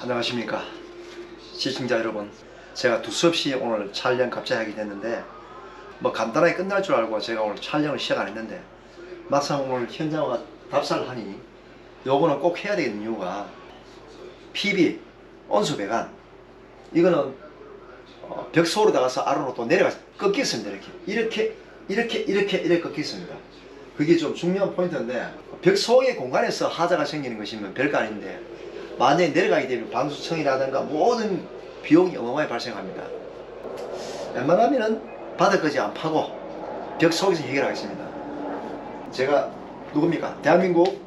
자, 안녕하십니까. 시청자 여러분. 제가 두서없이 오늘 촬영 갑자기 하게 됐는데, 뭐 간단하게 끝날 줄 알고 제가 오늘 촬영을 시작 안 했는데, 막상 오늘 현장 와 답사를 하니, 요거는 꼭 해야 되는 이유가, PB, 온수 배관. 이거는 어, 벽소로 나가서 아래로 또 내려가 꺾였습니다. 이렇게. 이렇게, 이렇게, 이렇게, 이렇게 꺾였습니다. 그게 좀 중요한 포인트인데, 벽 속의 공간에서 하자가 생기는 것이면 별거 아닌데, 만약에 내려가게 되면 방수청이라든가 모든 비용이 어마어마하게 발생합니다. 웬만하면은 바닥까지 안 파고 벽 속에서 해결하겠습니다. 제가 누굽니까? 대한민국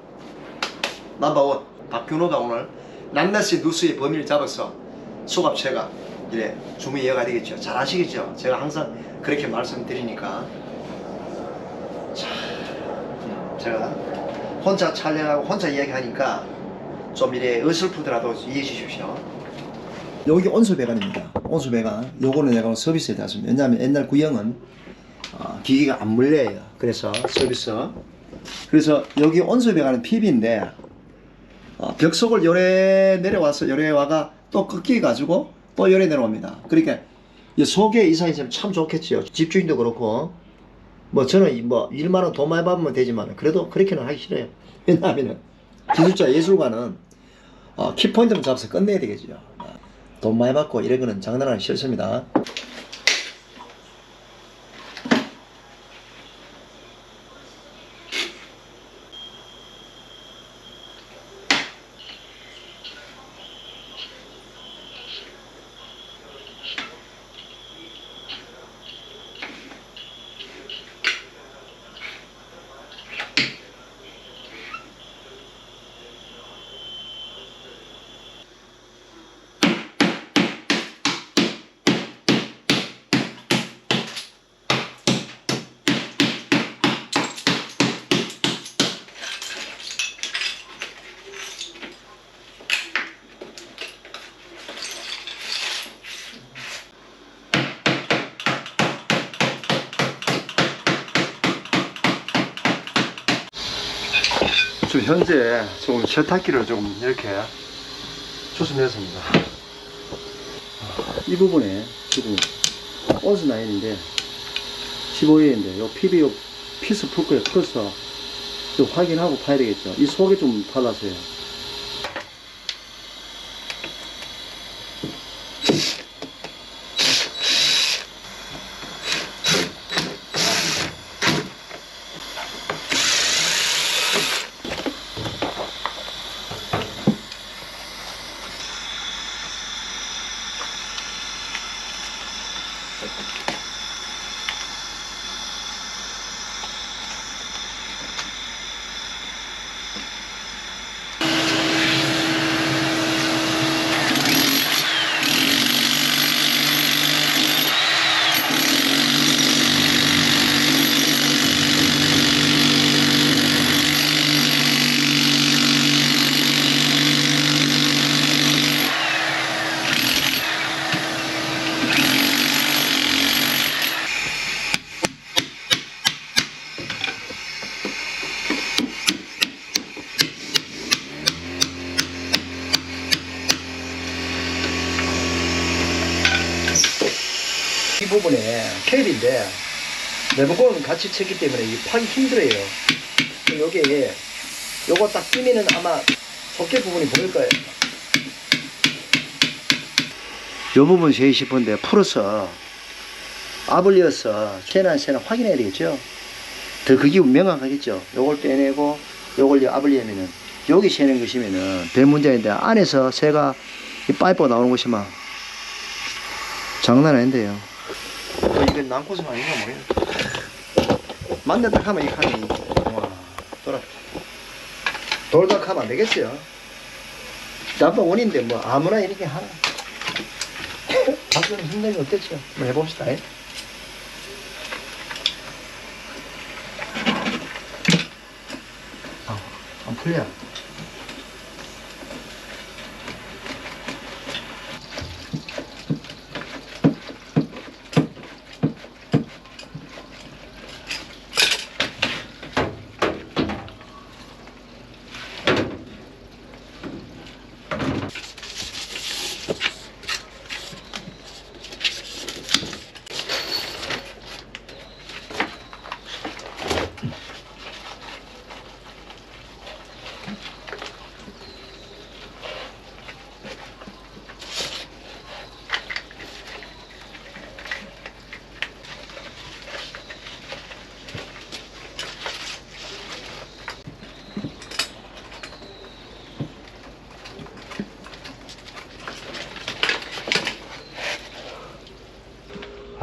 넘버원 박균호가 오늘 낱낱이 누수의 범위를 잡아서 수갑체가 이래 주문 이어가 되겠죠. 잘 아시겠죠? 제가 항상 그렇게 말씀드리니까 자, 음, 제가 혼자 촬영하고 혼자 이야기하니까 좀 이래 어설프더라도 이해해 주십시오. 여기 온수 배관입니다. 온수 배관. 요거는 내가 서비스에 das습니다. 왜냐하면 옛날 구형은 어, 기기가 안 물려요. 그래서 서비스. 그래서 여기 온수 배관은 PB인데 어, 벽 속을 요래 내려와서 요래 와가 또 꺾여 가지고 또 요래 내려옵니다. 그러니까 이 속에 이사 있으면 참 좋겠지요. 집주인도 그렇고 뭐 저는 이뭐 일만 원 돈 많이 받으면 되지만 그래도 그렇게는 하기 싫어요. 왜냐하면은 기술자 예술가는 어, 키포인트만 잡아서 끝내야 되겠죠. 어, 돈 많이 받고 이런 거는 장난하기 싫습니다. 현재 지금 세탁기를 조금 이렇게 추스냈습니다. 이 부분에 지금 온수 라인인데 15회인데 요 PB 요 피스 풀 거에 풀어서 좀 확인하고 파야 되겠죠. 이 속에 좀 발라서요. 부분에 케일인데 내부고는 같이 쳤기 때문에 이 파기 힘들어요. 여기에 요거 딱 끼면은 아마 속개 부분이 보일 거예요. 요 부분 제일 싶은데 풀어서 아블리어서 세나 세나 확인해야 되겠죠. 더 그게 명확하겠죠. 요걸 빼내고 요걸 아블리하면은 여기 새는 것이면은 별 문제인데 안에서 새가 이 파이프가 나오는 것이면 장난 아닌데요. 어, 이건 난코성 아닌가 모르겠네. 만났다 하면 이 칸이 와 돌아 돌다 하면 안 되겠어요. 나쁜 원인데 뭐 아무나 이렇게 하나. 박수는 힘내면 어땠죠? 한번 해봅시다. 예? 아, 안 풀려.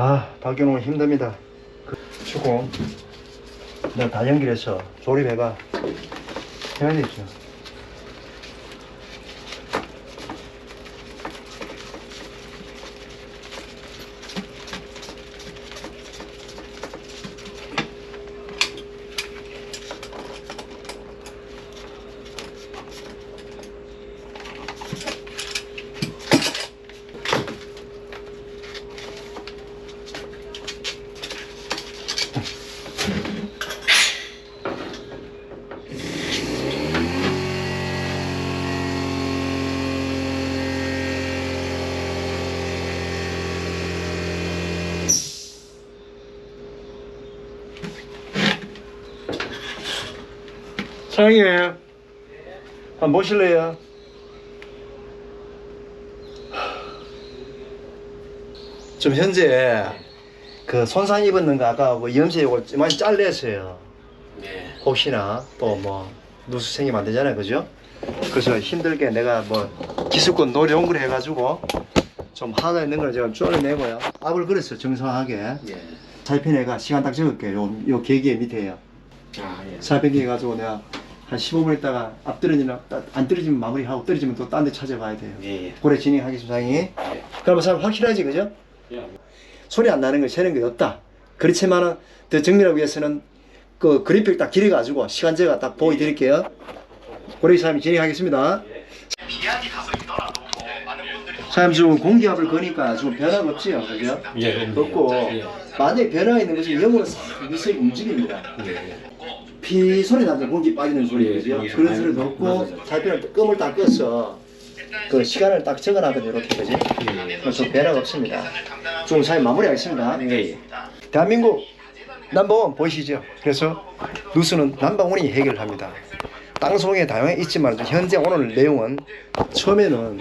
아 오면 힘듭니다. 추고 내가 다 연결해서 조립해가 해야 되죠 사장님 한번 모실래요? 좀 현재 그 손상 입었는 거 아까 뭐 염색 이거 많이 잘렸어요. 네. 혹시나 또 뭐 누수 생기면 안 되잖아요, 그죠? 그래서 힘들게 내가 뭐 기술권 노령을 해가지고 좀 하나 있는 걸 제가 쪼려내고요. 압을 그렸어요, 정상하게. 예. 살펴내가 시간 딱 적을게요. 요, 요 계기에 밑에요. 아, 예. 살펴기 해가지고 내가 한 15분 있다가 앞 떨어지나 따- 안 떨어지면 마무리하고 떨어지면 또 딴 데 찾아가야 돼요. 예. 예. 고래 진행하겠습니다, 상이. 그러면 사람 확실하지, 그죠? 예. 소리 안 나는 거 새는 게 없다. 그렇지만은 더 정밀하기 위해서는 그 그래픽 딱 길어가지고 시간제가 딱 보여드릴게요. 고래 사람이 진행하겠습니다. 사람 지금 공기압을 거니까 지금 변화가 없지요, 그죠? 예. 없고 예. 만약에 변화가 있는 것은 영으로 싹 미세하게 움직입니다. 예. 피 소리 나죠 공기 빠지는 소리 예? 예. 그런 없고 맞아요. 살펴는 끔을 딱 꺼서 그 시간을 딱 적어놨거든요 이렇게 그지? 그래서 변화가 없습니다 좀 사이 마무리하겠습니다 예. 대한민국 넘버원 보이시죠? 그래서 누수는 넘버원이 해결합니다 땅속에 다양히 있지만 현재 오늘 내용은 처음에는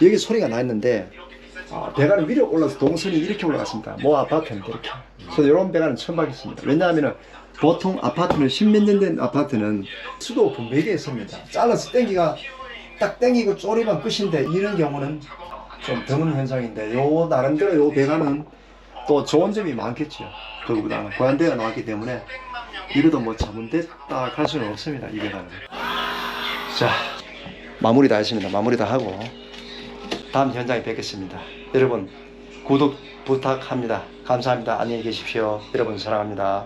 여기 소리가 나 있는데 아, 배관이 위로 올라서 동선이 이렇게 올라갔습니다. 모 아파트인데 이렇게. 그래서 이런 배관은 처음 봤습니다. 왜냐하면 보통 아파트는 십몇 년 된 아파트는 수도 분배되어 있습니다. 잘라서 땡기가 딱 땡기고 쪼리만 끝인데 이런 경우는 좀 드문 현상인데 요 나름대로 요 배관은 또 좋은 점이 많겠죠. 그거보다는 고안대가 나왔기 때문에 이래도 뭐 잘못됐다 할 수는 없습니다. 이 배관은. 자 마무리 다 했습니다. 마무리 다 하고 다음 현장에 뵙겠습니다. 여러분 구독 부탁합니다. 감사합니다. 안녕히 계십시오. 여러분 사랑합니다.